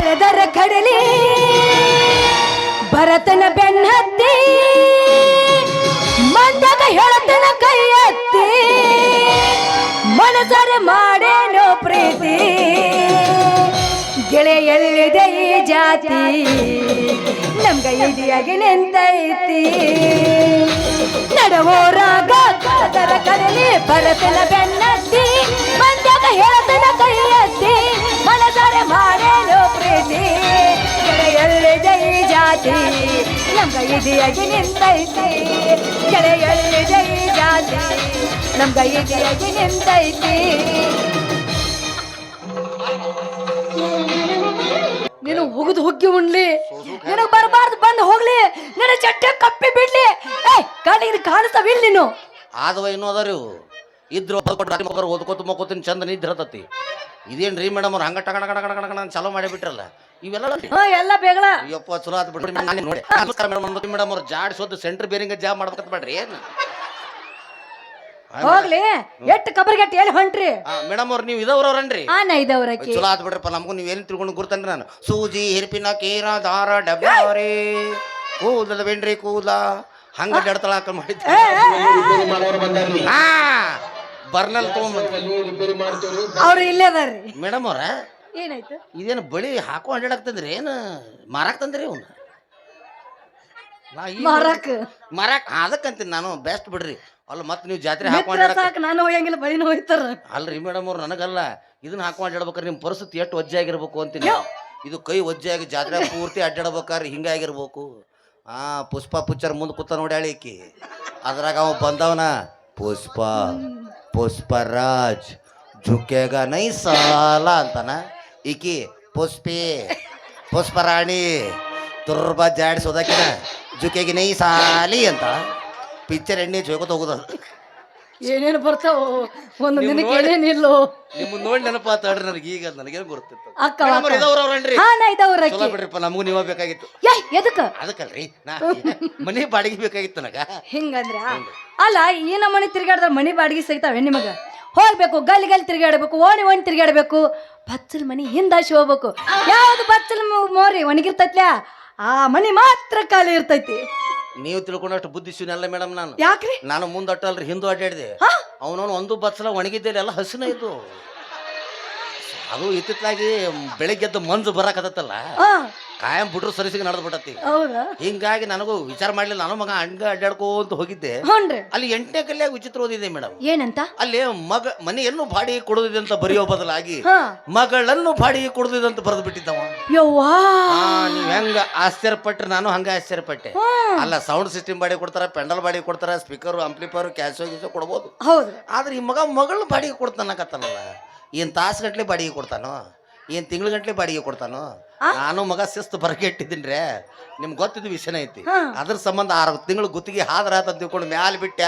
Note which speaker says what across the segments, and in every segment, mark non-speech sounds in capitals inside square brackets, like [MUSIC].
Speaker 1: ಕಳೆದರ ಕಡಲಿ, ಭರತನ ಬೆನ್ನತ್ತಿ, ಮಂದಗ ಹೇಳತನ ಕೈ ಎತ್ತಿ ಮನಸರೆ ಮಾಡೇನೋ ಪ್ರೀತಿ, ಗೆಳೆಯಲ್ಲಿದೆ ಈ ಜಾತಿ, ನಮ್ಗ ಇದಿಯಾಗಿ ನಿಂತೈತಿ. ನಡವೋರಾಗ ಕರೆದರ ಕಡಲಿ, ಭರತನ ಬೆನ್ನತ್ತಿ, ಮಂದಗ ಹೇಳತನ ಕೈ ಮನಸರ ಮಾಡೇನೋ ಪ್ರೀತಿ ಕೆರೆಯಲ್ಲಿ ಈ ಜಾತಿ ನಮ್ಗ ಇದೆಯಾಗಿ ನಿಂತೈತಿ, ಕೆರೆಯಲ್ಲಿ ಜೈ ಜಾತಿ ನಮ್ಗ ಇದೆಯಾಗಿ ನಿಂತೈತಿ. ನೀನು ಹೋಗುದು ಹೋಗಿ ಉಣ್ಲಿ, ನಿನಗ್ ಬರಬಾರ್ದು, ಬಂದು ಹೋಗ್ಲಿ, ನಿನ್ನ ಚಟ್ಟೆ ಕಪ್ಪಿ ಬಿಡ್ಲಿ. ಏ ಕಾಣಿಗೆ ಕಾಣಿಸ್ತಾವ ಇಲ್ಲಿ ನೀನು.
Speaker 2: ಆದವ ಇನ್ನೂ ಅದಾರ ಇವು. ಇದ್ರು ಕೊಟ್ಟು ರಾತ್ರಿ ಮಕ್ಕಳು ಓದ್ಕೋತ ಮಕ್ಕೋತೀನಿ ಚಂದ ನಿದ್ರೆ ಹತ್ತತಿ ಇದೇನು ರೀ ಮೇಡಮ್ ಅವ್ರು ಹಂಗ ಟಗಣ ಕಣ ಕಣ ಕಣ ಕಣ ಚಾಲೂ ಮಾಡಿಬಿಟ್ರಲ್ಲ? ಇವೆಲ್ಲ
Speaker 1: ಹಾ ಎಲ್ಲ ಬೇಗಳ
Speaker 2: ಅಯ್ಯಪ್ಪ ಚಲೋ ಆತು ಬಿಡ್ರಿ ನಾನು ನೋಡಿ. ನಮಸ್ಕಾರ ಮೇಡಮ್ ಮೇಡಮ್ ಅವ್ರು ಜಾಡ್ ಸೋದು ಸೆಂಟ್ರ್ ಬೇರಿಂಗ ಜಾಬ್ ಮಾಡ್ಬೇಕಂತ ಬೇಡ್ರಿ ಏನು?
Speaker 1: ಹೋಗ್ಲಿ. ಎಟ್ಟು ಕಬರ್ಗೆಟ್ ಎಲ್ಲಿ ಹೊಂಟ್ರಿ?
Speaker 2: ಮೇಡಮ್ ಅವ್ರು ನೀವು ಇದವ್ರವ್ರನ್ರಿ
Speaker 1: ಆ ನಾ ಇದವ್ರಕ್ಕೆ
Speaker 2: ಚಲೋ ಆತ್ ಬಿಡ್ರಪ್ಪ ನಮಗೂ ನೀವು ಏನು ತಿಳ್ಕೊಂಡು ಗುರ್ತನ್ರಿ ನಾನು? ಸೂಜಿ ಹಿರ್ಪಿನ ಕೇರ ದಾರ ಡಬ್ಬಾರಿ ಕೂದಲ ಬೇಡ್ರಿ ಕೂದ ಹಂಗ ಜಡ್ತಳ ಹಾಕೊಂಡು ಮಾಡಿದ್ದೆ. ಹಾ. ಬರ್ನಲ್
Speaker 1: ಅವ್ರು ಇಲ್ಲೇ ಅದಾರ್ರಿ.
Speaker 2: ಮೇಡಮ್ ಅವ್ರ?
Speaker 1: ಏನಾಯ್ತು?
Speaker 2: ಇದೇನು ಬಳಿ ಹಾಕೋ ಅಡ್ಡಾಡಕ್ತಂದ್ರಿ ಏನು ಮಾರಾಕ್ ತಂದ್ರಿ ಅವ್ನ
Speaker 1: ಮಾರಕ್.
Speaker 2: ಮಾರಾಕ್. ಅದಕ್ಕಂತೀನಿ ನಾನು. ಬೆಸ್ಟ್ ಬಿಡ್ರಿ. ಅಲ್ಲ ಮತ್ತೆ ನೀವು ಜಾತ್ರೆ ಹಾಕೋ
Speaker 1: ಮಿತ್ರ ಸಾಕ್ ನಾನು ಬಳಿನ ಹೋಯ್ತಾರ
Speaker 2: ಅಲ್ರಿ ಮೇಡಮ್ ಅವ್ರು ನನಗಲ್ಲ. ಇದನ್ನ ಹಾಕೋ ಅಡ್ಡಾಡ್ಬೇಕಾರೆ ನಿಮ್ಮ ಪರಿಸ್ಥಿತಿ ಎಷ್ಟು ಒಜ್ಜೆ ಆಗಿರ್ಬೇಕು ಅಂತೀನಿ ಇದು ಕೈ ಒಜ್ಜೆ ಆಗಿ ಜಾತ್ರೆ ಪೂರ್ತಿ ಅಡ್ಡಾಡ್ಬೇಕಾದ್ರೆ ಹಿಂಗಾಗಿರ್ಬೇಕು ಆ ಪುಷ್ಪ ಪುಚ್ಚರ್ ಮುಂದೆ ಕೂತ ನೋಡ್ಯಾಳಿ ಅದ್ರಾಗ ಅವ ಬಂದವನ. ಪುಷ್ಪ, ಪುಷ್ಪರಾಜ್ ಝುಕೇಗ ನೈ ಸಾಲ ಅಂತಾನ? ಈಕಿ ಪುಷ್ಪಿ, ಪುಷ್ಪರಾಣಿ, ತುರ್ಬ ಜಾಡಿಸೋದಕ್ಕಿನ ಜುಕೆಗೆ ನೈ ಸಾಲಿ ಅಂತ ಪಿಕ್ಚರ್ ಎಣ್ಣೆ ಜೋಕೋತ ಹೋಗುದು.
Speaker 1: ಏನೇನು ಬರ್ತಾವ ಒಂದು ದಿನಕ್ಕೆ ಏನೇನಿಲ್ಲೋ.
Speaker 2: ನಿಮ್ಮ ನೋಡಿ ನೆನಪಾತಾಡ್ರಿ ನನಗೆ ಈಗ ನನಗೇನು ಗೊತ್ತಿತ್ತು.
Speaker 1: ಅಕ್ಕ ಹಾ ನಾ ಇದವ್ರಕ್ಕೆ
Speaker 2: ಚಲೋ ಬಿಡ್ರಿಪ್ಪ ನಮಗೂ ನೀವ ಬೇಕಾಗಿತ್ತು.
Speaker 1: ಯಾ ಎದಕ್ಕ?
Speaker 2: ಅದಕ್ಕಲ್ರಿ ನಾ ಮನೆ ಬಾಡಿಗೆ ಬೇಕಾಗಿತ್ತು ನನಗ.
Speaker 1: ಹಿಂಗಂದ್ರ? ಅಲ್ಲ ಈ ನಮ್ಮನೆ ತಿರ್ಗಾಡಿದ್ರೆ ಮನಿ ಬಾಡಿಗೆ ಸಿಗ್ತಾವೆ ನಿಮಗ? ಹೋಗ್ಬೇಕು ಗಲ್ಲಿ ಗಲ್ಲಿ ತಿರ್ಗಾಡ್ಬೇಕು ಓಣಿ ಓಣಿ ತಿರ್ಗಾಡ್ಬೇಕು ಬಚ್ಚಲ್ ಮನಿ ಹಿಂದಾಶಿ ಹೋಗ್ಬೇಕು. ಯಾವ್ದು ಬಚ್ಚಲ್ ಮೋರಿ ಒಣಗಿರ್ತೈತ್ಲ? ಆ ಮನಿ ಮಾತ್ರ ಖಾಲಿ ಇರ್ತೈತಿ.
Speaker 2: ನೀವು ತಿಳ್ಕೊಂಡಷ್ಟು ಬುದ್ಧಿಶೂನ್ಯ ಮೇಡಮ್ ನಾನು.
Speaker 1: ಯಾಕ್ರಿ?
Speaker 2: ನಾನು ಮುಂದೆ ಅಟ್ಟಲ್ರಿ ಹಿಂದೂ ಅಡ್ಡಾಡಿದೆ ಅವನವನು ಒಂದು ಬತ್ಸಲ ಒಣಗಿದ್ದೇನೆ ಎಲ್ಲ ಹಸಿನ ಇದ್ದು ಅದು ಇತ್ತಿತ್ತಲಾಗಿ ಬೆಳಿಗ್ಗೆ ಎದ್ದು ಮಂಜು ಬರಾಕತ್ತಲ್ಲ ಕಾಯಂ ಬಿಟ್ರು ಸರಿಸಿಗೆ ನಡೆದು ಬಿಟ್ಟತಿ.
Speaker 1: ಹೌದಾ?
Speaker 2: ಹಿಂಗಾಗಿ ನನಗೂ ವಿಚಾರ ಮಾಡ್ಲಿಲ್ಲ. ನಾನು ಮಗ ಹಂಗ ಅಡ್ಡಾಡ್ಕೋತ ಹೋಗಿದ್ದೆ.
Speaker 1: ಹ್ಞೂನ್ರಿ
Speaker 2: ಅಲ್ಲಿ ಎಂಟನೇ ಕಲ್ಯಾಗ ವಿಚಿತ್ರ ಓದಿದೆ ಮೇಡಮ್.
Speaker 1: ಏನಂತ?
Speaker 2: ಅಲ್ಲಿ ಮಗ ಮನೆಯನ್ನು ಬಾಡಿ ಕೊಡುದಿದೆ ಅಂತ ಬರೆಯೋ ಬದಲಾಗಿ
Speaker 1: ಹಾ.
Speaker 2: ಮಗಳನ್ನು ಬಾಡಿಗೆ ಕೊಡುದಿದೆ ಅಂತ ಬರೆದು ಬಿಟ್ಟಿದ್ದವ.
Speaker 1: ಯವ್ವಾ.
Speaker 2: ಆ, ನೀವ್ ಹೆಂಗ ಆಶ್ಚರ್ಯಪಟ್ರೆ? ನಾನು ಹಂಗ ಆಶ್ಚರ್ಯಪಟ್ಟೆ. ಅಲ್ಲ ಸೌಂಡ್ ಸಿಸ್ಟಮ್ ಬಾಡಿ ಕೊಡ್ತಾರ ಪೆಂಡಲ್ ಬಾಡಿ ಕೊಡ್ತಾರ ಸ್ಪೀಕರ್ ಅಂಪ್ಲಿಫೈರ್ ಕ್ಯಾಶೋ ಗೀಸೋ ಕೊಡ್ಬೋದು.
Speaker 1: ಹೌದು.
Speaker 2: ಆದ್ರೆ ಈ ಮಗ ಮಗಳು ಬಾಡಿಗೆ ಕೊಡ್ತಾನಕತ್ತಾನಲ್ಲ ಏನ್ ತಾಸುಗಟ್ಲೆ ಬಾಡಿಗೆ ಕೊಡ್ತಾನೋ? ಏನ್ ತಿಂಗಳ ಗಟ್ಲೆ ಬಾಡಿಗೆ ಕೊಡ್ತಾನೋ? ನಾನು ಮಗ ಶಿಸ್ತು ಬರಗೆಟ್ಟಿದ್ದೀನಿ ನಿಮ್ಗೆ ಗೊತ್ತಿದ್ದ ವಿಷಯನ ಐತಿ. ಅದ್ರ ಸಂಬಂಧ ಆರು ತಿಂಗಳು ಗುತ್ತಿಗೆ ಹಾದ್ರ ಅಂತ ತಿಳ್ಕೊಂಡು ಮ್ಯಾಲ ಬಿಟ್ಟ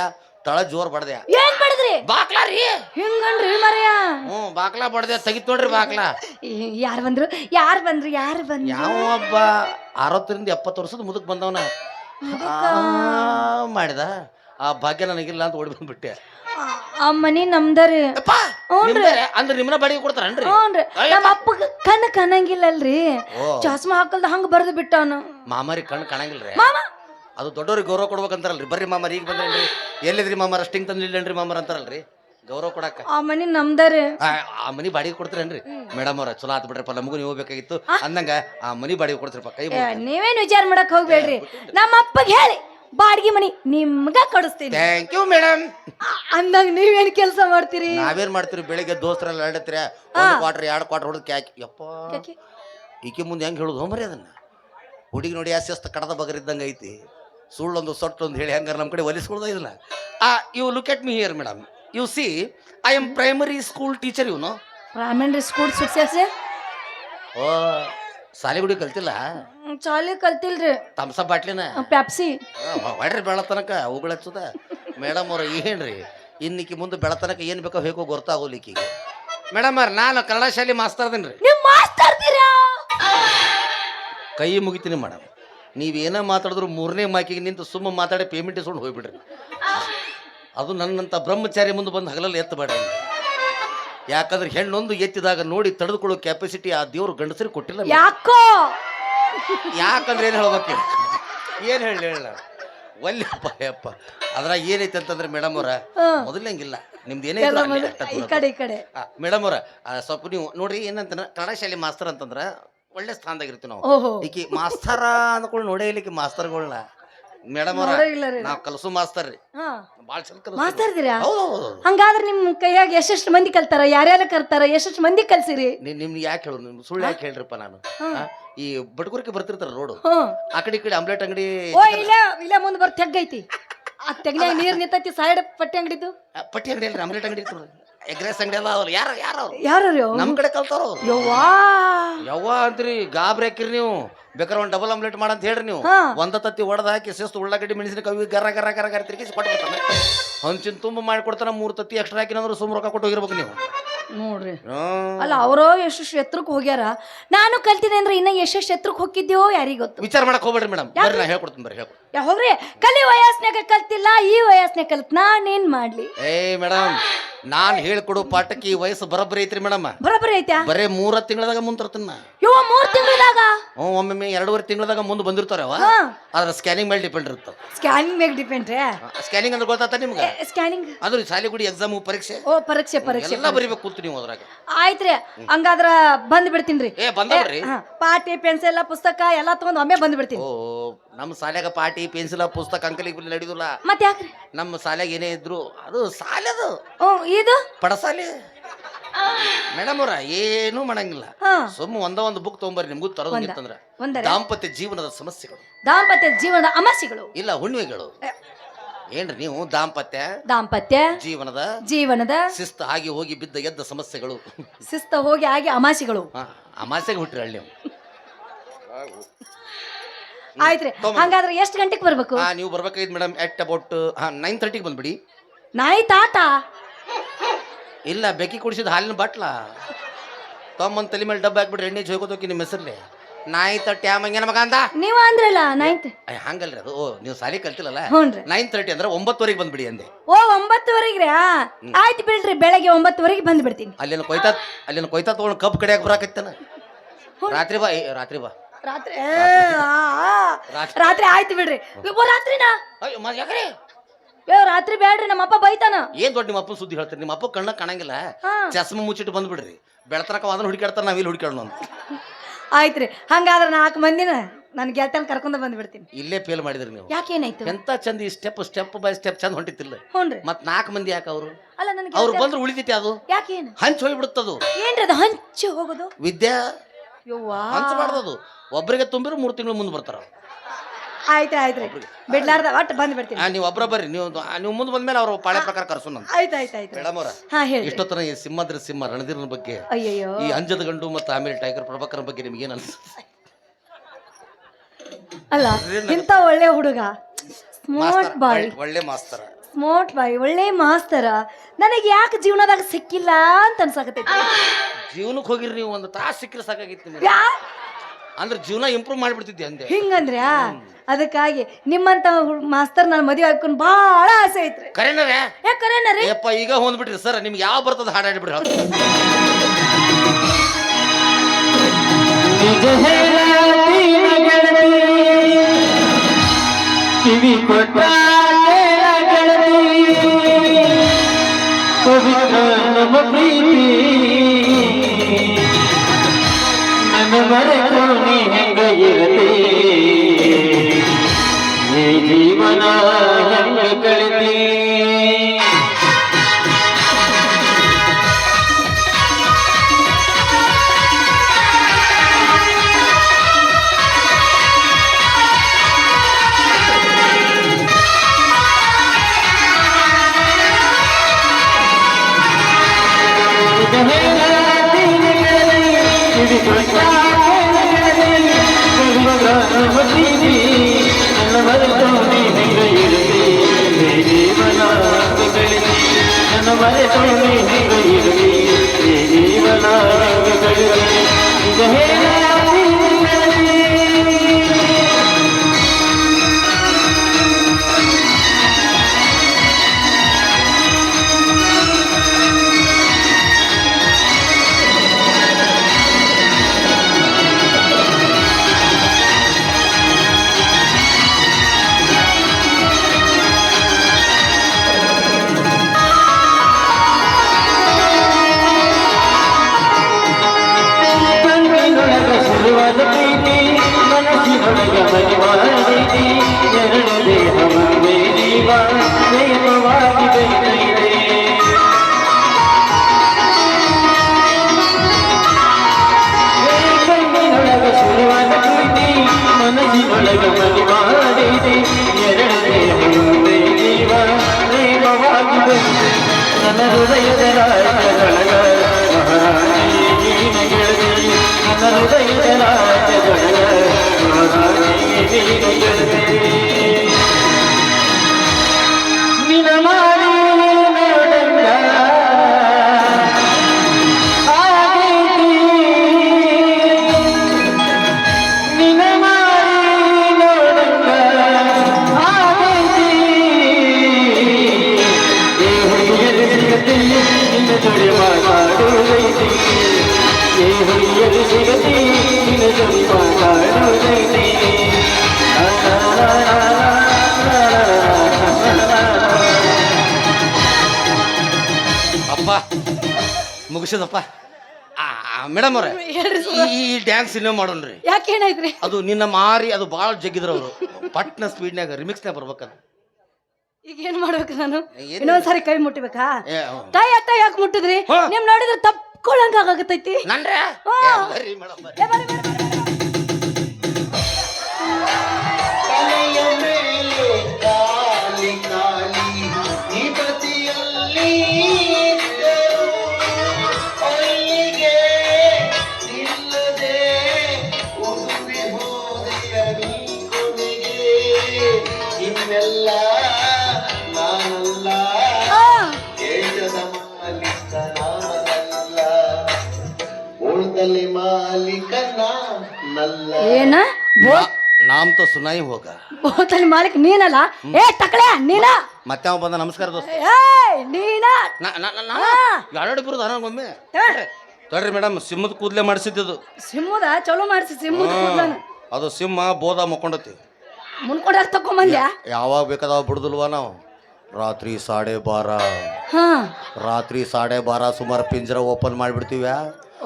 Speaker 2: ತಳ ಜೋರ್ ಬಡ್ದೆ
Speaker 1: ಏನ್
Speaker 2: ಬಾಕ್ಲಾ ರೀ.
Speaker 1: ಹಿಂಗನ್ರಿ ಮರ್ಯ.
Speaker 2: ಹ್ಞೂ ಬಾಕ್ಲಾ ಬಡ್ದೆ ತೆಗಿತ್ ನೋಡ್ರಿ ಬಾಕ್ಲಾ.
Speaker 1: ಯಾರು ಬಂದ್ರು? ಯಾರು ಬಂದ್ರು? ಯಾರು ಬಂದ್ರು?
Speaker 2: ಯಾವ ಒಬ್ಬ ಅರವತ್ತರಿಂದ ಎಪ್ಪತ್ತು ವರ್ಷದ ಮುದುಕ್ ಬಂದವನ. ಮಾಡಿದ. ಆ ಭಾಗ್ಯ ನನಗಿಲ್ಲ ಅಂತ ಓಡಿ ಬಂದ್ಬಿಟ್ಟೆ.
Speaker 1: ಆ- ಮನಿ ನಮ್ದರಿ
Speaker 2: ಅಪ್ಪ? ಅಂದ್ರೆ ನಿಮ್ಮ ಬಾಡಿಗೆ ಕೊಡ್ತಾರನ್ರಿ?
Speaker 1: ಹ್ಞೂನ್ರಿ. ನಮ್ಮ ಅಪ್ಪಗ ಕಣ್ಣು ಕಾಣಂಗಿಲ್ಲಲ್ರಿ. ಚಸ್ಮಾ ಹಾಕಲ್ದ ಹಂಗ ಬರ್ದು ಬಿಟ್ಟಾನು
Speaker 2: ಮಾಮಾರಿ ಕಣ್ಣು ಕಾಣಂಗಿಲ್ರಿ?
Speaker 1: ಮಾಮ.
Speaker 2: ಅದು ದೊಡ್ಡವ್ರಿಗೆ ಗೌರವ ಕೊಡ್ಬೇಕಂತಾರಲ್ರಿ. ಬರ್ರಿ ಮಾಮಾರಿ ಈಗ ಬಂದ್ರಿ ಎಲ್ಲಿದ್ರಿ ಮಾಮಾರ? ಅಷ್ಟಿಂಗ್ ತಂದಿಲ್ಲೇನ್ರಿ ಮಾಮಾರ ಅಂತಾರಲ್ರಿ? ಗೌರವ ಕೊಡಕ್ಕ.
Speaker 1: ಆ ಮನಿ ನಮ್ದರಿ.
Speaker 2: ಆ ಮನಿ ಬಾಡಿಗೆ ಕೊಡ್ತೀರೇನ್ರಿ? ಮೇಡಮ್ ಅವ್ರ ಚಲೋ ಆತ್ ಬಿಡ್ರಪ್ಪ. ನಮಗೂ ನೀವು ಬೇಕಾಗಿತ್ತು ಅಂದಂಗ ಆ ಮನಿ ಬಾಡಿಗೆ ಕೊಡ್ತಿರಪ್ಪ. ಕೈ
Speaker 1: ನೀವೇನ್ ವಿಚಾರ ಮಾಡಕ್ ಹೋಗ್ಬೇಡ್ರಿ. ನಮ್ಮ ಅಪ್ಪಗೆ ಹೇಳಿ. ಬಾಡಿಗೆ ಮನಿ ನಿಮ್ಗ ಕಡಿಸ್ತೀನಿ.
Speaker 2: ಥ್ಯಾಂಕ್ ಯು ಮೇಡಮ್
Speaker 1: ಅಂದಂಗ ನೀವೇನ್ ಕೆಲಸ ಮಾಡ್ತೀರಿ?
Speaker 2: ನಾವೇನ್ ಮಾಡ್ತೀರಿ? ಬೆಳಿಗ್ಗೆ ದೋಸ್ತರೆಲ್ಲ ಆಡತ್ರಿ ಒಂದು ಕ್ವಾಟ್ರ್ ಎರಡು ಕ್ವಾಟ್ರ್ ಹೊಡೆದು ಕ್ಯಾಕಿ. ಯಪ್ಪ.
Speaker 1: ಯಾಕೆ?
Speaker 2: ಈಕೆ ಮುಂದೆ ಹೆಂಗೆ ಹೇಳುದು ಹೋಮರಿ ಅದನ್ನ. ಹುಡುಗಿ ನೋಡಿ ಆಸ್ಯಸ್ತ ಕಡದ ಬಗರಿದ್ದಂಗೆ ಐತಿ. ಸುಳ್ಳೊಂದು ಸೊಟ್ಟೊಂದು ಹೇಳಿ ಹಂಗಾರೆ ನಮ್ಮ ಕಡೆ ಒಲಿಸ್ಕೊಳ್ದ ಇದನ್ನ. ಆ you look at me here madam you see I am primary school teacher ಇವನು.
Speaker 1: ಪ್ರೈಮರಿ ಸ್ಕೂಲ್ ಸಕ್ಸಸ್
Speaker 2: ಓ ಸಾಲಿಗುಡಿ ಕಲ್ತಿಲ್ಲ?
Speaker 1: ಚಾಲಿ ಕಲ್ತಿಲ್ರಿ.
Speaker 2: ತಮ್ಸ ಬಾಟ್ಲಿನ?
Speaker 1: ಪ್ಯಾಪ್ಸಿ
Speaker 2: ಹೊಡ್ರಿ ಬೆಳ ತನಕ ಅವುಗಳ ಹಚ್ಚದ. ಮೇಡಮ್ ಅವ್ರ ಏನ್ರಿ ಇನ್ನಿಕಿ ಮುಂದೆ ಬೆಳತನಕ ಏನು ಬೇಕೋ ಹೇಗೋ ಗೊತ್ತಾಗೋಲಿಕ್ಕೆ ಈಕಿಗೆ. ಮೇಡಮ್ ಅವ್ರ ನಾನು ಕನ್ನಡ ಶಾಲೆ ಮಾಸ್ತರ್ ಅದೇನ್ರಿ.
Speaker 1: ನೀವ್ ಮಾಸ್ತಾಡ್ತೀರಾ
Speaker 2: ಕೈ ಮುಗಿತೀನಿ ಮೇಡಮ್. ನೀವೇನೋ ಮಾತಾಡಿದ್ರು ಮೂರನೇ ಮಾಕಿಗೆ ನಿಂತು ಸುಮ್ಮ ಮಾತಾಡಿ ಪೇಮೆಂಟ್ ಇಸ್ಕೊಂಡು ಹೋಗ್ಬಿಡ್ರಿ. ಅದು ನನ್ನಂತ ಬ್ರಹ್ಮಚಾರಿ ಮುಂದೆ ಬಂದು ಹಗಲಲ್ಲಿ ಎತ್ತಬೇಡ ಯಾಕಂದ್ರೆ ಹೆಣ್ಣೊಂದು ಎತ್ತಿದಾಗ ನೋಡಿ ತಡೆದುಕೊಳ್ಳೋ ಕೆಪಾಸಿಟಿ ಆ ದೇವ್ರು ಗಂಡಸರಿಗೆ ಕೊಟ್ಟಿಲ್ಲ
Speaker 1: ಯಾಕೋ?
Speaker 2: ಯಾಕಂದ್ರೆ ಏನು ಹೇಳ್ಬೇಕು? ಏನು ಹೇಳಿ ಹೇಳ ಒಲ್ಲಪ್ಪ ಯಪ್ಪ ಅದ್ರ ಏನೈತೆ ಅಂತಂದ್ರೆ ಮೇಡಮ್ ಅವ್ರ. ಮೊದಲಂಗಿಲ್ಲ ನಿಮ್ದು ಏನೇ
Speaker 1: ಈ ಕಡೆ ಈ ಕಡೆ.
Speaker 2: ಮೇಡಮ್ ಅವ್ರ ಸ್ವಲ್ಪ ನೀವು ನೋಡ್ರಿ ಏನಂತ ಕನ್ನಡ ಶಾಲೆ ಮಾಸ್ತರ್ ಅಂತಂದ್ರ ಒಳ್ಳೆ ಸ್ಥಾನದಾಗ ಇರ್ತೀವಿ ನಾವು ಈಕಿ ಮಾಸ್ತರ ಅಂದ್ಕೊಂಡು ನೋಡೇ ಇಲ್ಲ ಈಕಿ ಮಾಸ್ತರ್ಗಳನ್ನ ಮೇಡಮ್ ಅವ್ರ
Speaker 1: ನೋಡೇ ಇಲ್ಲ ರೀ.
Speaker 2: ನಾವು ಕಲಸು ಮಾಸ್ತರ್ ರೀ. ಭಾಳ ಚಂದ.
Speaker 1: ಮಾತಾಡ್ತೀರಾ. ಹಂಗಾದ್ರೆ ನಿಮ್ ಕೈಯಾಗ ಎಷ್ಟೆಷ್ಟು ಮಂದಿ ಕಲ್ತಾರ? ಯಾರ್ಯಾರ ಕಲ್ತಾರ? ಎಷ್ಟೆಷ್ಟು ಮಂದಿ ಕಲ್ಸಿರಿ?
Speaker 2: ನೀ- ನಿಮ್ಗೆ ಯಾಕೆ ಹೇಳು ನಿಮ್ಗೆ ಸುಳ್ಳು ಯಾಕೆ ಹೇಳ್ರಿಪ್ಪ ನಾನು? ಈ ಬಡ್ಗುರ್ಕೆ ಬರ್ತಿರ್ತಾರ ರೋಡು.
Speaker 1: ಹ್ಮ್.
Speaker 2: ಆ ಕಡೆ ಈ ಕಡೆ ಆಮ್ಲೆಟ್ ಅಂಗಡಿ
Speaker 1: ಓ ಇಲ್ಲ ಇಲ್ಲ ಮುಂದ್ ಬರ್ ತೆಗ್ಗೈತಿ ಆ ತೆಗ್ನ್ಯಾಗ ನೀರ್ ನಿಂತೈತಿ ಸೈಡ್ ಪಟ್ಟಿ ಅಂಗಡಿದು?
Speaker 2: ಆ, ಪಟ್ಟಿ ಅಂಗಡಿ ಅಲ್ರಿ ಆಮ್ಲೆಟ್ ಅಂಗಡಿ ಇತ್ತು ಎಗ್ರೆಸ್ ಅಂಗಡಿ ಅಲ್ಲ ಅವ್ರು ಯಾರು ಯಾರು ಅವ್ರು?
Speaker 1: ಯಾರು
Speaker 2: ನಮ್ಮ ಕಡೆ ಕಲ್ತಾರ ಅವ್ರು.
Speaker 1: ಯವ್ವಾ.
Speaker 2: ಯವ್ವ ಅಂತ್ರಿ ಗಾಬ್ರಿ ಹಾಕಿರಿ ನೀವು. ಬೇಕಾದ್ರೆ ಒಂದು ಡಬಲ್ ಆಮ್ಲೆಟ್ ಮಾಡಂತ ಹೇಳ್ರಿ ನೀವು.
Speaker 1: ಹಾ.
Speaker 2: ಒಂದ ತತ್ತಿ ಒಡೆದ ಹಾಕಿ ಶಿಸ್ತು ಉಳ್ಳಾಗಡ್ಡಿ ಮೆಣಸಿನಕಾಯಿ ಗರ ಗರ ಗರ ಗರ ತಿರುಗಿಸಿ ಕೊಟ್ಬಿಡ್ತಾನೆ. ಹಂಚಿನ ತುಂಬ ಮಾಡಿ ಕೊಡ್ತಾನೆ ಮೂರು ತತ್ತಿ ಎಕ್ಸ್ಟ್ರಾ ಹಾಕಿನಂದ್ರೆ ಸುಮ್ ರೊಕ್ಕ ಕೊಟ್ಟು ಹೋಗಿರ್ಬೇಕು ನೀವು.
Speaker 1: ನೋಡ್ರಿ. ಅಲ್ಲ ಅವರೋ ಎಷ್ಟು ಎತ್ತರಕ್ಕೆ ಹೋಗ್ಯಾರ. ನಾನು ಕಲ್ತಿದೆ ಅಂದ್ರೆ ಇನ್ನ ಎಷ್ಟು ಎತ್ತರಕ್ಕೆ ಹೋಗಿದ್ಯೋ ಯಾರಿಗ್ ಗೊತ್ತು?
Speaker 2: ವಿಚಾರ ಮಾಡಕ್ ಹೋಗ್ಬೇಡ್ರಿ ಮೇಡಮ್. ಬರ್ರಿ ನಾ ಹೇಳ್ಕೊಡ್ತೀನಿ ಬರ್ರಿ ಹೇಳ್ಕೊಡ್ತೀನಿ.
Speaker 1: ಯಾ ಹೋಗ್ರಿ. ಕಲಿ ವಯಸ್ನ್ಯಾಗ ಕಲ್ತಿಲ್ಲ ಈ ವಯಸ್ಸಿನಾಗ ಕಲ್ತ್. ನಾನೇನ್ ಮಾಡ್ಲಿ?
Speaker 2: ಏ ಮೇಡಮ್ ನಾನ್ ಹೇಳ್ಕೊಡು ಪಾಠಕ್ಕೆ ಈ ವಯಸ್ಸು ಬರೋಬ್ಬರಿ ಐತ್ರಿ ಮೇಡಮ್
Speaker 1: ಬರೋಬ್ಬರಿ ಐತ್ಯಾ?
Speaker 2: ಬರೇ ಮೂರ ತಿಂಗಳದಾಗ ಮುಂದ್ ತರ್ತೀನಿ ನಾ
Speaker 1: ಮೂರ್ ತಿಂಗಳದಾಗ?
Speaker 2: ಹ್ಞೂ ಒಮ್ಮೊಮ್ಮೆ ಎರಡೂವರೆ ತಿಂಗಳದಾಗ ಮುಂದೆ ಬಂದಿರ್ತಾರ ಅವ.
Speaker 1: ಹಾ.
Speaker 2: ಅದ್ರ ಸ್ಕ್ಯಾನಿಂಗ್ ಮೇಲೆ ಡಿಪೆಂಡ್ ಇರುತ್ತೆ
Speaker 1: ಸ್ಕ್ಯಾನಿಂಗ್ ಮೇಲೆ ಡಿಪೆಂಡ್ ರೀ?
Speaker 2: ಸ್ಕ್ಯಾನಿಂಗ್ ಅಂದ್ರೆ ಗೊತ್ತಾತ ನಿಮ್ಗೆ?
Speaker 1: ಸ್ಕ್ಯಾನಿಂಗ್
Speaker 2: ಅದ್ರ ಶಾಲೆಗುಡಿ ಎಕ್ಸಾಮ್ ಪರೀಕ್ಷೆ.
Speaker 1: ಓ ಪರೀಕ್ಷೆ ಪರೀಕ್ಷೆ
Speaker 2: ಎಲ್ಲ ಬರಿಬೇಕು ಕೂತು ನೀವು ಅದ್ರಾಗ.
Speaker 1: ಆಯ್ತ್ರಿ ಹಂಗಾದ್ರ ಬಂದ್ ಬಿಡ್ತೀನಿ
Speaker 2: ಏ ಬಂದವ್ರಿ
Speaker 1: ಪಾಟಿ ಪೆನ್ಸಿಲ್ ಪುಸ್ತಕ ಎಲ್ಲಾ ತಗೊಂಡ್ ಒಮ್ಮೆ ಬಂದ್ ಬಿಡ್ತೀನಿ.
Speaker 2: ಓ ನಮ್ಮ ಶಾಲ್ಯಾಗ ಪಾಟಿ ಪೆನ್ಸಿಲ್ ಪುಸ್ತಕ ಅಂಕಲಿ ನಡೆಯುದಿಲ್ಲ
Speaker 1: ಮತ್ತೆ ಯಾಕ್ರಿ?
Speaker 2: ನಮ್ಮ ಶಾಲ್ಯಾಗ ಏನೇ ಇದ್ರು ಅದು ಶಾಲೆದು
Speaker 1: ಓ ಇದು?
Speaker 2: ಪಡಸಾಲೆ. ಮೇಡಮ್ ಅವ್ರ ಏನೂ ಮಾಡಂಗಿಲ್ಲ.
Speaker 1: ಹಾ.
Speaker 2: ಸುಮ್ಮ ಒಂದ ಒಂದು ಬುಕ್ ತಗೊಂಬರ್ರಿ ನಿಮ್ಗೂ ತರೋದು ಇತ್ತಂದ್ರ
Speaker 1: ಒಂದರ.
Speaker 2: ದಾಂಪತ್ಯ ಜೀವನದ ಸಮಸ್ಯೆಗಳು.
Speaker 1: ದಾಂಪತ್ಯ ಜೀವನದ ಅಮಸ್ಯೆಗಳು.
Speaker 2: ಇಲ್ಲ ಹುಣ್ಣಿಮೆಗಳು. ಏನ್ರಿ ನೀವು? ದಾಂಪತ್ಯ
Speaker 1: ದಾಂಪತ್ಯ
Speaker 2: ಜೀವನದ
Speaker 1: ಜೀವನದ
Speaker 2: ಶಿಸ್ತು ಆಗಿ ಹೋಗಿ ಬಿದ್ದ ಎದ್ದ ಸಮಸ್ಯೆಗಳು.
Speaker 1: ಶಿಸ್ತ ಹೋಗಿ ಆಗಿ ಅಮಾಸಿಗಳು
Speaker 2: ಅಮಾಸೆಗೆ ಹುಟ್ಟಿರಳ್ಳಿ ನೀವು. [LAUGHS]
Speaker 1: ಆಯ್ತ್ರಿ. ಹಂಗಾದ್ರೆ ಎಷ್ಟು ಗಂಟೆಗೆ ಬರ್ಬೇಕು?
Speaker 2: ಹಾ ನೀವು ಬರ್ಬೇಕಾಗಿದ್ ಮೇಡಮ್ ಎಟ್ ಅಬೌಟ್ ಹಾ ನೈನ್ ತರ್ಟಿಗೆ ಬಂದ್ಬಿಡಿ.
Speaker 1: ನಾಯಿ ತಾತ?
Speaker 2: ಇಲ್ಲ ಬೆಕ್ಕಿ ಕುಡಿಸಿದ ಹಾಲಿನ ಬಾಟ್ಲ? ತೊಂಬಂದ್ ತಲೆ ಮೇಲೆ ಡಬ್ಬ ಹಾಕ್ಬಿಡ್ರಿ ಎಣ್ಣೆ ಜೋಗೋತೋಕಿ ನಿಮ್ಮ ಹೆಸರ್ಲಿ. ನಾಯಿ ತಟ್ಟಿ ಆ ಮಂಗೇನ ಮಗ ಅಂದ?
Speaker 1: ನೀವ ಅಂದ್ರಲ್ಲ ನೈನ್ತ್
Speaker 2: ಅಯ್ಯ, ಹಂಗಲ್ರಿ ಅದು. ಓ ನೀವು ಸಾಲಿ ಕಲ್ತಿಲ್ಲಲ್ಲ?
Speaker 1: ಹ್ಞೂನ್ರಿ
Speaker 2: ನೈನ್ ತರ್ಟಿ ಅಂದ್ರೆ ಒಂಬತ್ತುವರೆಗೆ ಬಂದ್ಬಿಡಿ ಅಂದೆ.
Speaker 1: ಓ ಒಂಬತ್ತುವರೆಗ್ರಿ? ಆಯ್ತು ಬಿಡ್ರಿ ಬೆಳಗ್ಗೆ ಒಂಬತ್ತುವರೆಗೆ ಬಂದ್ಬಿಡ್ತೀನಿ.
Speaker 2: ಅಲ್ಲಿನ ಕೊಯ್ತಾ ಅಲ್ಲಿನ ಕೊಯ್ತಾ ತೊಗೊಂಡು ಕಬ್ಬು ಕಡೆಯಾಗ ಬರಾಕತ್ತೇನ? ರಾತ್ರಿ ಬಾ ಏ ರಾತ್ರಿ ಬಾ.
Speaker 1: ರಾತ್ರಿ. ಏ, ಆ, ಆ. ರಾತ್ರಿ. ಆಯ್ತು ಬಿಡ್ರಿ. ಓ ರಾತ್ರಿನಾ
Speaker 2: ಅಯ್ಯೋ ಮ- ಯಾಕ್ರಿ?
Speaker 1: ಏ ರಾತ್ರಿ ಬೇಡ್ರಿ ನಮ್ಮ ಅಪ್ಪ ಬೈತಾನ.
Speaker 2: ಏನ್ ದೊಡ್ಡ ನಿಮ್ಮ ಅಪ್ಪನ ಸುದ್ದಿ ಹೇಳ್ತಾರೆ? ನಿಮ್ಮ ಅಪ್ಪ ಕಣ್ಣ ಕಾಣಂಗಿಲ್ಲ.
Speaker 1: ಹಾ.
Speaker 2: ಚಸ್ಮ ಮುಚ್ಚಿಟ್ಟು ಬಂದ್ಬಿಡ್ರಿ. ಬೆಳತನಕ ಅದನ್ನ ಹುಡುಕಾಡ್ತಾರ ನಾವ್ ಇಲ್ಲಿ ಹುಡುಕಾಡೋಣ ಅಂತ.
Speaker 1: ಆಯ್ತ್ರಿ. ಹಂಗಾದ್ರೆ ನಾಲ್ಕು ಮಂದಿನ ನನ್ನ ಗೆಳತನ ಕರ್ಕೊಂಡ ಬಂದ್ಬಿಡ್ತೀನಿ
Speaker 2: ಇಲ್ಲೇ ಫೇಲ್ ಮಾಡಿದ್ರಿ ನೀವು.
Speaker 1: ಯಾಕೇನಾಯ್ತು?
Speaker 2: ಎಂತ ಚಂದ ಈ ಸ್ಟೆಪ್ ಸ್ಟೆಪ್ ಬೈ ಸ್ಟೆಪ್ ಚಂದ ಹೊಂಟಿತ್ತಿಲ್ಲ.
Speaker 1: ಹ್ಞೂನ್ರಿ
Speaker 2: ಮತ್ ನಾಲ್ಕು ಮಂದಿ ಯಾಕೆ ಅವರು?
Speaker 1: ಅಲ್ಲ ನನಗೆ
Speaker 2: ಅವ್ರು ಬಂದ್ರೆ ಉಳಿತೈತಿ ಅದು.
Speaker 1: ಯಾಕೇನು?
Speaker 2: ಹಂಚ್ ಹೋಗ್ಬಿಡುತ್ತದು.
Speaker 1: ಏನ್ರಿ ಅದು ಹಂಚಿ ಹೋಗೋದು?
Speaker 2: ವಿದ್ಯಾ?
Speaker 1: ಯವ್ವಾ.
Speaker 2: ಹಂಚ್ ಅದು ಒಬ್ಬರಿಗೆ ತುಂಬಿರು ಮೂರು ತಿಂಗಳು ಮುಂದೆ ಬರ್ತಾರ.
Speaker 1: ಆಯ್ತು ಆಯ್ತ್ರಿ ಬಿಡ್ಲಾರ್ದ ಒಟ್ಟು ಬಂದು ಬಿಡ್ತೀನಿ.
Speaker 2: ನೀವು ಒಬ್ಬರ ಬರ್ರಿ. ನೀವು ನೀವು ಮುಂದೆ ಬಂದ್ಮೇಲೆ ಅವ್ರ ಪಾಳೆ ಪ್ರಕಾರ ಕರ್ಸೋಣ ಅಂತ
Speaker 1: ಆಯ್ತು ಆಯ್ತು ಆಯ್ತು
Speaker 2: ಮೇಡಮ್ ಅವ್ರ
Speaker 1: ಹಾ ಹೇಳಿ
Speaker 2: ಇಷ್ಟೊತ್ತನ ಈ ಸಿಂಹದ್ರ ಸಿಂಹ ರಣಧೀರನ ಬಗ್ಗೆ
Speaker 1: ಅಯ್ಯಯ್ಯೋ.
Speaker 2: ಈ ಅಂಜದ ಗಂಡು ಮತ್ತು ಆಮೇಲೆ ಟೈಗರ್ ಪ್ರಭಾಕರ್ ಬಗ್ಗೆ ನಿಮ್ಗೆ ಏನು ಅನ್ಸುತ್ತೆ?
Speaker 1: ಅಲ್ಲ ಇಂಥ ಒಳ್ಳೆ ಹುಡುಗ. Smart boy.
Speaker 2: ಒಳ್ಳೆ- ಮಾಸ್ತರ.
Speaker 1: ಸ್ಮಾರ್ಟ್ ಬಾಯ್ ಒಳ್ಳೆ ಮಾಸ್ತರ. ನನಗೆ ಯಾಕೆ ಜೀವನದಾಗ ಸಿಕ್ಕಿಲ್ಲ ಅಂತ ಅನ್ಸಾಕತೈತಿ
Speaker 2: ಜೀವನಕ್ಕೆ ಹೋಗಿರಿ ನೀವು ಒಂದು ತಾಸು ಸಿಕ್ಕರೆ ಸಾಕಾಗಿತ್ತು
Speaker 1: ಯಾ
Speaker 2: ಅಂದ್ರೆ ಜೀವನ ಇಂಪ್ರೂವ್ ಮಾಡಿಬಿಡ್ತಿದ್ದೆ ಅಂದೆ.
Speaker 1: ಹಿಂಗಂದ್ರೆ ಅದಕ್ಕಾಗಿ ನಿಮ್ಮಂತ ಹುಡ್- ಮಾಸ್ತರ್ ನಾನು ಮದುವೆ ಹಾಕೊಂಡು ಭಾಳ ಆಸೆ ಐತ್ರಿ.
Speaker 2: ಕರೆನರೇ
Speaker 1: ಯಾಕರೇನ ರೀ
Speaker 2: ಯಪ್ಪ ಈಗ ಹೊಂದ್ಬಿಟ್ರಿ ಸರ್ ನಿಮ್ಗೆ ಯಾವ ಬರ್ತದ ಹಾಡಾಡ್ಬಿಡ್ರಿ
Speaker 3: ಕಿವಿ ಕೊಟ್ಟ ಕೇಳ ಗೆಳತಿ. ಪವಿತ್ರ ನಮ್ಮ ಪ್ರೀತಿ. ನನ್ನ ಮರೆತು ನೀ ಹೆಂಗ ಇರತಿ ಈ ಜೀವನ ಹೆಂಗ ಕಳಿತಿ ಮಹಿಮಾನಿದಿ ಎರಡು ದೇಹವೇ ಜೀವ ಎರಡು ದೇಹವೇ ಜೀವ Thank
Speaker 2: you. ಮುಗಿಸದಪ್ಪ ಮೇಡಮ್ ಅವ್ರೆ ಈ ಡ್ಯಾನ್ಸ್ ಇನ್ನೂ ಮಾಡೋಣ್ರಿ.
Speaker 1: ಯಾಕೆ ಏನಾಯ್ತ್ರಿ
Speaker 2: ಅದು ನಿನ್ನ ಮಾರಿ ಅದು ಭಾಳ ಜಗ್ಗಿದ್ರು ಅವರು. ಪಟ್ನ ಸ್ಪೀಡ್ನ್ಯಾಗ ರಿಮಿಕ್ಸ್ನಾಗ ಬರ್ಬೇಕದು.
Speaker 1: ಈಗ ಏನ್ ಮಾಡ್ಬೇಕು ನಾನು?
Speaker 2: ಇನ್ನೊಂದು
Speaker 1: ಇನ್ನೊಂದ್ಸರಿ ಕೈ ಮುಟ್ಟಬೇಕಾ ಕೈ ಅಟ್ಟ ಯಾಕೆ ಮುಟ್ಟಿದ್ರಿ. ನಿಮ್ ನೋಡಿದ್ರೆ ತಪ್ಕೊಳಂಗ ಆಗತೈತಿ
Speaker 2: ನನ್ರೆ ನಾಮ್ ತೋ ಸುನಾಯಿ ಹೋಗ.
Speaker 1: ಬೋತಲ್ ಮಾಲಕ್ ನೀನಲ್ಲ? ಏ ತಕಳೆ ನೀನ?
Speaker 2: ಮತ್ತೆ ಅವ ಬಂದ ನಮಸ್ಕಾರ ದೋಸ್ತ.
Speaker 1: ಏಯ್ ನೀನ?
Speaker 2: ಎರಡು ಬರೋದು ನನಗೊಮ್ಮೆ ತಡ್ರಿ ಮೇಡಮ್ ಸಿಂಹದ ಕೂದಲೇ ಮಾಡಿಸಿದ್ದು
Speaker 1: ಸಿಂಹದ? ಚಲೋ ಮಾಡಿಸಿ ಕೂದ್ಲನ.
Speaker 2: ಅದು ಸಿಂಹ ಬೋಧ ಮಕ್ಕೊಂಡತಿ.
Speaker 1: ಮುನ್ಕೊಂಡಾಗ ತಕೊಂಬಂದ್ಯ
Speaker 2: ಯಾವಾಗ ಬೇಕಾದವ ಬಿಡುದಿಲ್ವಾ ನಾವು? ರಾತ್ರಿ ಸಾಡೆ ಬಾರ.
Speaker 1: ಹಾ.
Speaker 2: ರಾತ್ರಿ ಸಾಡೆ ಬಾರ ಸುಮಾರು ಪಿಂಜರ ಓಪನ್ ಮಾಡಿಬಿಡ್ತೀವ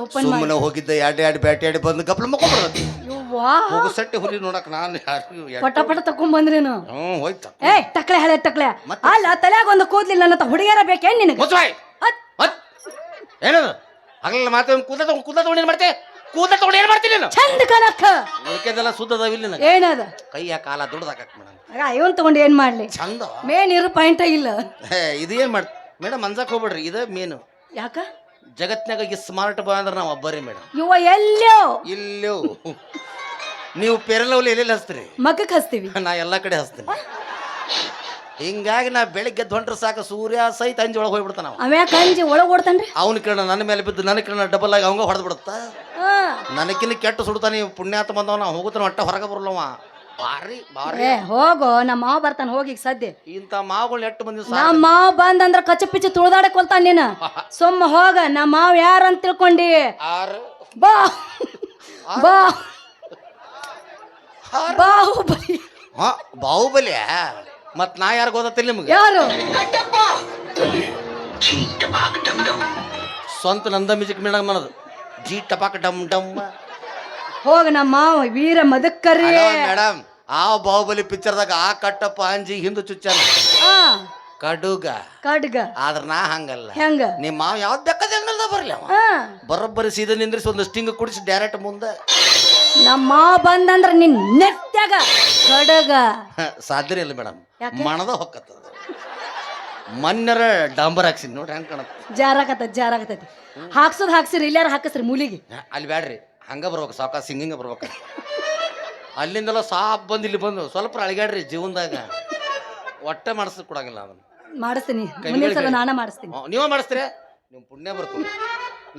Speaker 1: Open
Speaker 2: ಸುಮ್ಮನೆ ಹೋಗಿದ್ದ ಎರಡು ಎರಡು ಬ್ಯಾಟ್ ಆಡಿ ಬಂದು ಗಪ್ಲ ಮಕ್ಕೊಂಡ್ಬಿಡ್ತಿ
Speaker 1: ಯವ್ವಾ
Speaker 2: ಹೋಗು ಸಟ್ಟಿ ಹುಲಿ ನೋಡಕ್ ನಾನು ಯಾರು
Speaker 1: ಪಟ ಪಟ ತಕೊಂಬಂದ್ರೇನು
Speaker 2: ಹ್ಞೂ ಹೋಯ್ತ.
Speaker 1: ಏಯ್ ಟಕ್ಳೆ ಹಳೆ ತಕ್ಳೆ
Speaker 2: ಮತ್ತೆ?
Speaker 1: ಅಲ್ಲ ತಲೆಯಾಗ ಒಂದು ಕೂದ್ಲಿಲ್ಲ ನನ್ನ ಹುಡುಗಿಯರ ಬೇಕೇನ್ ನಿನಗೆ?
Speaker 2: ಮುಚ್ಚವಾಯ್
Speaker 1: ಹತ್.
Speaker 2: ಮತ್ ಏನದು? ಹಗಲ ಮಾತು ಕೂದ ತಗೊಂಡು ಕೂದ ತಗೊಂಡು ಏನು ಮಾಡ್ತೆ? ಕೂದ ತಗೊಂಡು ಏನು ಮಾಡ್ತೀನಿ ನೀನು?
Speaker 1: ಚಂದ ಕನಕ
Speaker 2: ಉಳ್ಕೆದೆಲ್ಲ ಸುದ್ದದಾವ ಇಲ್ಲಿ ನನಗೆ.
Speaker 1: ಏನದ?
Speaker 2: ಕೈಯ ಕಾಲ ದುಡ್ದಾಕ ಮೇಡಮ್.
Speaker 1: ಆಗ ಇವನ್ ತಗೊಂಡು ಏನ್ ಮಾಡ್ಲಿ?
Speaker 2: ಚಂದ?
Speaker 1: ಮೇನ್ ಇರು ಪಾಯಿಂಟ ಇಲ್ಲ.
Speaker 2: ಇದು ಏನು ಮಾಡ್ ಮೇಡಮ್ ಅನ್ಸಕ್ ಹೋಗ್ಬೇಡ್ರಿ ಇದು ಮೇನು
Speaker 1: ಯಾಕ?
Speaker 2: ಜಗತ್ನಾಗ ಈ ಸ್ಮಾರ್ಟ್ ಬಾಯ್ ಅಂದ್ರೆ ನಾವು ಒಬ್ಬರೇ ಮೇಡಮ್
Speaker 1: ಇವ ಎಲ್ಲೋ.
Speaker 2: ಇಲ್ಲೋ. ನೀವು ಪೆರಲವ್ಲಿ ಎಲ್ಲೆಲ್ಲಿ ಹಚ್ತೀರಿ?
Speaker 1: ಮಗಕ್ ಹಸ್ತೀವಿ
Speaker 2: ನಾ ಎಲ್ಲ ಕಡೆ ಹಚ್ತೀನಿ. ಹಿಂಗಾಗಿ ನಾ ಬೆಳಿಗ್ಗೆ ಹೊಂಟ್ರೆ ಸಾಕು ಸೂರ್ಯ ಸಹಿತ ಅಂಜಿ ಒಳಗೆ ಹೋಗ್ಬಿಡ್ತಾನ ಅವ
Speaker 1: ಅವ್ಯಾಕ ಅಂಜಿ ಒಳಗ್ ಓಡ್ತಾನ್ರಿ?
Speaker 2: ಅವನ ಕಿರಣ ನನ್ನ ಮೇಲೆ ಬಿದ್ದು ನನ್ನ ಕಿರಣ ಡಬಲ್ ಆಗಿ ಅವಂಗ ಹೊಡೆದ್ಬಿಡುತ್ತ
Speaker 1: ಹಾ.
Speaker 2: ಕೆಟ್ಟ ಸುಡ್ತಾನೆ ಪುಣ್ಯಾತ ಬಂದವ ಹೋಗುತ್ತಾನ ಒಟ್ಟ ಹೊರಗೆ ಬರಲ್ಲವ. ಭಾರಿ ಭಾರಿ
Speaker 1: ಏ ಹೋಗೋ ನಮ್ಮ ಮಾವ ಬರ್ತಾನೆ ಹೋಗಿ ಈಗ ಸದ್ಯ.
Speaker 2: ಇಂತ ಮಾವುಗಳು ಎಟ್ಟು ಬಂದ
Speaker 1: ನಮ್ಮ ಮಾವ ಬಂದಂದ್ರ ಕಚ್ಚ ಪಿಚ್ಚ ತುಳಿದಾಡಕ್ ಕೊಲ್ತಾನ ನೀನ. [LAUGHS] ಸುಮ್ಮ ಹೋಗ ನಮ್ಮ ಮಾವ ಯಾರು ಅಂತ ತಿಳ್ಕೊಂಡಿ.
Speaker 2: ಆರು
Speaker 1: ಬಾ. ಬಾ. ಬಾಹುಬಲಿ.
Speaker 2: ಹಾ ಬಾಹುಬಲಿ? ಮತ್ ನಾ ಯಾರು ಗೊತ್ತಿಲ್ಲ ನಿಮ್ಗೆ?
Speaker 1: ಯಾರು?
Speaker 2: ಸ್ವಂತ ನಂದ ಮ್ಯೂಸಿಕ್ ಮೇಡಮ್ ಅನ್ನೋದು ಜಿ ಟಪಾಕ್ ಡಮ್ ಡಮ್.
Speaker 1: ಹೋಗ ನಮ್ಮ ಮಾವ ವೀರ ಮದಕ್ಕರಿ.
Speaker 2: ಮೇಡಮ್ ಆ ಬಾಹುಬಲಿ ಪಿಕ್ಚರ್ದಾಗ ಆ ಕಟ್ಟಪ್ಪ ಅಂಜಿ ಹಿಂದು ಚುಚ್ಚಾನ.
Speaker 1: ಆ.
Speaker 2: ಕಡುಗ.
Speaker 1: ಕಡ್ಗ.
Speaker 2: ಆದ್ರ ನಾ ಹಂಗಲ್ಲ.
Speaker 1: ಹೆಂಗ?
Speaker 2: ನಿಮ್ಮ ಮಾವ ಯಾವ್ದು ಬೇಕಾದ ಹೆಂಗಲ್ದ ಬರ್ಲಿ ಅವ? ಬರೋಬ್ಬರಿ ಸೀದ ನಿಂದ್ರಿಸಿ ಒಂದು ಸ್ಟಿಂಗ್ ಕುಡಿಸಿ ಡೈರೆಕ್ಟ್ ಮುಂದೆ.
Speaker 1: ನಮ್ಮ ಮಾವ ಬಂದಂದ್ರ ನಿನ್ ನೆಟ್ಟಾಗ ಕಡಗ.
Speaker 2: ಸಾಧ್ಯ ಇಲ್ಲ ಮೇಡಮ್? ಮಣದ ಹೊಕ್ಕತ್ತದ. ಮನ್ನರ ಡಾಂಬರ್ ಹಾಕ್ಸಿ ನೋಡ್ರಿ ಹೆಂಗ್ ಕಾಣತ್ತೆ.
Speaker 1: ಜಾರಾಕತ್ತ ಜಾರಾಕತೈತಿ ಹಾಕ್ಸೋದ್ ಹಾಕ್ಸಿರಿ ಇಲ್ಲಾರ ಹಾಕಸ್ರಿ ಮೂಲಿಗೆ.
Speaker 2: ಅಲ್ಲಿ ಬ್ಯಾಡ್ರಿ. ಹಂಗ ಬರ್ಬೇಕು ಸಾವ್ಕಾಶ ಸಿಂಗಿಂಗ ಬರ್ಬೇಕು. ಅಲ್ಲಿಂದೆಲ್ಲ ಸಾಪ್ ಬಂದು ಇಲ್ಲಿ ಬಂದು ಸ್ವಲ್ಪ ಅಳಗ್ಯಾಡ್ರಿ ಜೀವನದಾಗ. ಒಟ್ಟೆ ಮಾಡಿಸ್ ಕೊಡಂಗಿಲ್ಲ ಅವನು.
Speaker 1: ಮಾಡಿಸ್ತೀನಿ. ಮುಂದಿನ ಸಲ ನಾನ ಮಾಡಿಸ್ತೀನಿ.
Speaker 2: ನೀವೇ ಮಾಡಿಸ್ತೀರಿ? ನೀವು ಪುಣ್ಯ ಬರ್ತು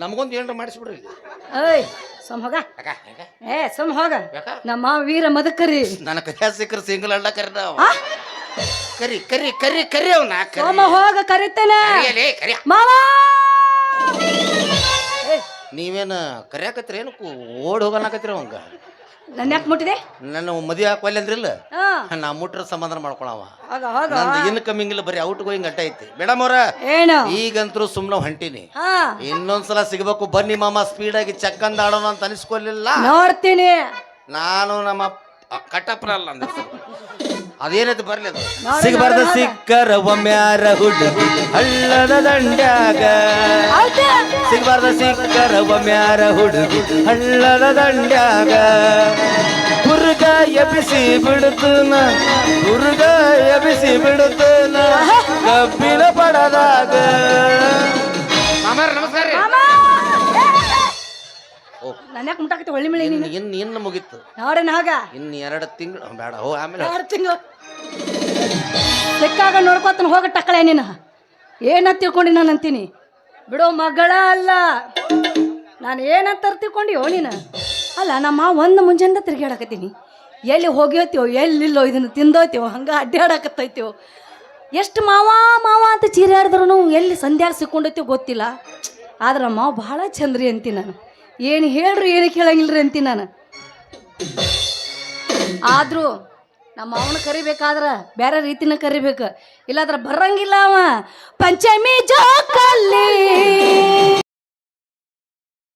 Speaker 2: ನಮಗೊಂದು ಏನ್ರ ಮಾಡಿಸ್ಬಿಡ್ರಿ
Speaker 1: ಏಯ್ ಸುಮ್ ಹೋಗ.
Speaker 2: ಅಕ್ಕ, ಅಕ್ಕ,
Speaker 1: ಏ ಸುಮ್ ಹೋಗ.
Speaker 2: ಯಾಕ?
Speaker 1: ನಮ್ಮ ಮಾವ ವೀರ ಮದಕರಿ.
Speaker 2: ನನ್ನ ಕೈಯ ಸಿಕ್ಕರೆ ಸಿಂಗಲ್ ಅಲ್ಲ ಕರಿ ನಾವು. ಕರಿ ಕರಿ ಕರಿ ಕರಿ ಅವನ ಕರಿ.
Speaker 1: ಸೋಮ ಹೋಗ ಕರಿತೇನೆ.
Speaker 2: ಕರಿಯಲೇ ಕರಿ
Speaker 1: ಮಾವ! ಏ
Speaker 2: ನೀವೇನು ಕರ್ಯಾಕತ್ರಿ ಏನು ಓಡ್ ಹೋಗನಕತ್ರಿ ಅವಂಗ?
Speaker 1: ನನ್ನ ಯಾಕೆ ಮುಟ್ಟಿದೆ?
Speaker 2: ನನ್ನ ಮದುವೆ ಹಾಕೋಲ್ಲ ಅಂದ್ರಿಲ್ಲ?
Speaker 1: ಹಾ.
Speaker 2: ನಾ ಮುಟ್ರ ಸಮಾಧಾನ ಮಾಡ್ಕೊಳವ
Speaker 1: ಹೋಗ ಹೋಗ
Speaker 2: ನಂದು ಇನ್ಕಮಿಂಗ್ ಇಲ್ಲ ಬರೀ ಔಟ್ ಗೋಯಿಂಗ್ ಅಟ್ಟ ಐತಿ. ಮೇಡಮ್ ಅವ್ರ
Speaker 1: ಏನು?
Speaker 2: ಈಗಂತರೂ ಸುಮ್ಮನೆ ಹೊಂಟಿನಿ.
Speaker 1: ಹಾ.
Speaker 2: ಇನ್ನೊಂದ್ಸಲ ಸಿಗಬೇಕು ಬನ್ನಿ ಮಾಮ ಸ್ಪೀಡಾಗಿ ಚಕ್ಕಂದ ಆಡೋಣ ಅಂತ ಅನಿಸ್ಕೊಲಿಲ್ಲ.
Speaker 1: ನೋಡ್ತೀನಿ.
Speaker 2: ನಾನು ನಮ್ಮ ಕಟ್ಟಪ್ಪನ ಅಲ್ಲ ಅಂದ ಅದೇನೈತಿ ಬರ್ಲಿ ಅದು. ಸಿಗಬಾರ್ದ. ಸಿಕ್ಕರ ಒಮ್ಮ್ಯಾರ ಹುಡುಗಿ ಹಳ್ಳದ ದಂಡ್ಯಾಗ? ಸಿಗಬಾರ್ದ ಸಿಕ್ಕರ ಒಮ್ಮ್ಯಾರ ಹುಡುಗಿ. ಹಳ್ಳದ ದಂಡ್ಯಾಗ.
Speaker 3: ಹುರುಗ ಎಬಿಸಿ ಬಿಡುತ್ತನ. ಹುರುಗ ಎಬಿಸಿ ಬಿಡುತ್ತನ. ಕಬ್ಬಿನ ಪಡದಾಗ.
Speaker 2: ಮಾಮಾರ
Speaker 1: ನನ್ನ ಯಾಕೆ ಮುಟ್ಟಾಕತ್ತಿ ಒಳ್ಳೆ ಮಳೆ ನೀನು?
Speaker 2: ಇನ್ನು ಇನ್ನು ಮುಗೀತು.
Speaker 1: ನೋಡ ನಾಗ?
Speaker 2: ಇನ್ನು ಎರಡು ತಿಂಗಳು ಬೇಡ ಹೋ ಆಮೇಲೆ
Speaker 1: ಎರಡು ತಿಂಗಳು? ಸಿಕ್ಕಾಗ ನೋಡ್ಕೊತಾನೆ ಹೋಗ ಟಕ್ಕಳೆ ನೀನು. ಏನ ತಿಳ್ಕೊಂಡಿ ನಾನು ಅಂತೀನಿ. ಬಿಡೋ ಮಗಳ ಅಲ್ಲ. ನಾನು ಏನಂತ ತಿಳ್ಕೊಂಡಿಯೋ ನೀನು? ಅಲ್ಲ ನಮ್ಮ ಒಂದು ಮುಂಜಾನೆ ತಿರ್ಗಾಡಕತ್ತೀನಿ ಎಲ್ಲಿ ಹೋಗ್ಯೋತೀವೋ ಎಲ್ಲಿಲ್ಲೋ ಇದನ್ನು ತಿಂದೋತೀವೋ ಹಂಗೆ ಅಡ್ಡಾಡಕತ್ತೈತೀವೋ ಎಷ್ಟು ಮಾವ ಮಾವ ಅಂತ ಚೀರಾಡಿದ್ರು ಎಲ್ಲಿ ಸಂಧ್ಯಾಗ ಸಿಕ್ಕೊಂಡೈತೀವೋ ಗೊತ್ತಿಲ್ಲ. ಆದ್ರೆ ಮಾವ ಭಾಳ ಚಂದ್ರಿ ಅಂತೀನಿ ನಾನು. ಏನು ಹೇಳ್ರಿ, ಏನು ಕೇಳಂಗಿಲ್ರಿ ಅಂತೀನಿ ನಾನು. ಆದರೂ ನಮ್ಮ ಅವನ ಕರಿಬೇಕಾದ್ರೆ ಬೇರೆ ರೀತಿನ ಕರಿಬೇಕು. ಇಲ್ಲಾದ್ರೆ ಬರಂಗಿಲ್ಲ ಅವ. ಪಂಚಮಿ ಜೋಕಲ್ಲಿ